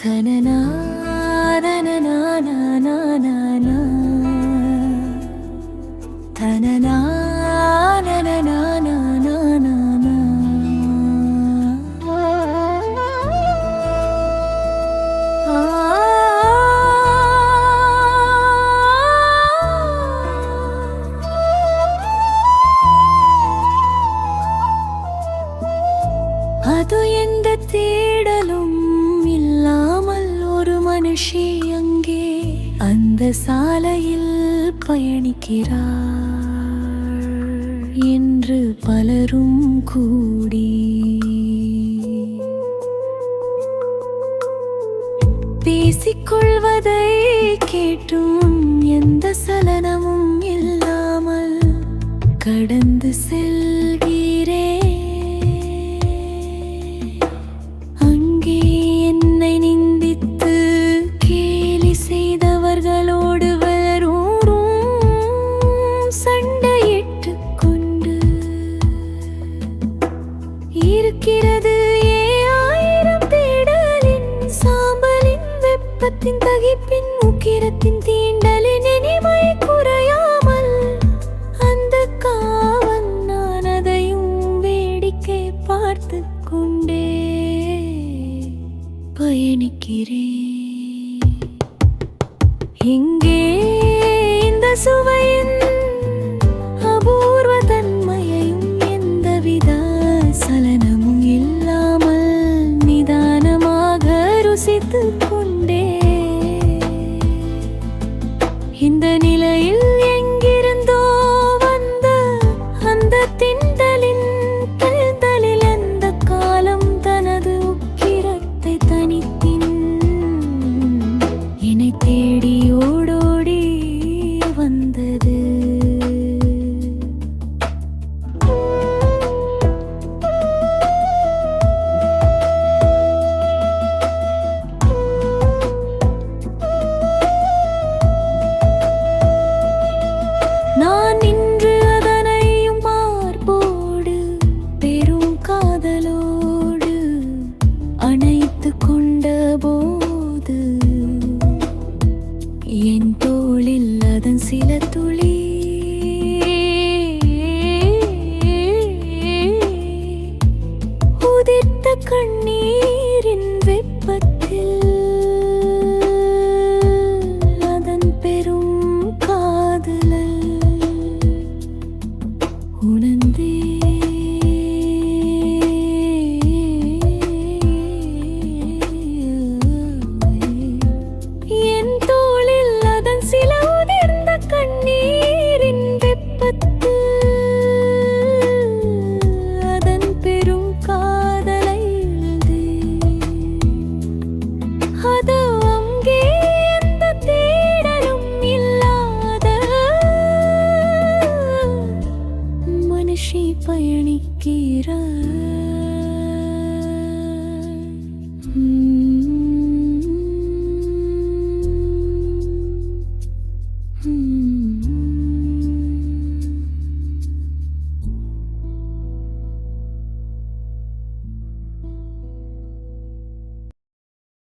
തനനാ அது எந்த தேடலும் இல்லாமல் ஒரு மனுஷி அங்கே அந்த சாலையில் பயணிக்கிறார் என்று பலரும் கூடி. பேசிக்கொள்வதை கேட்டும் எந்த சலனமும் இல்லாமல் கடந்து செல்வி பின் உக்கிரத்தின் தீண்டலை நினைவை குறையாமல் அந்த காவல் நான் அதையும் வேடிக்கை பார்த்து கொண்டே பயணிக்கிறேன். எங்கே இந்த சுவையின் அபூர்வ சலனமும் இல்லாமல் நிதானமாக ருசித்து என் தோளில் அதன் சில துளி. உதிர்த்த கண்ணீரின் வெப்பத்தில் பயணிக்கிற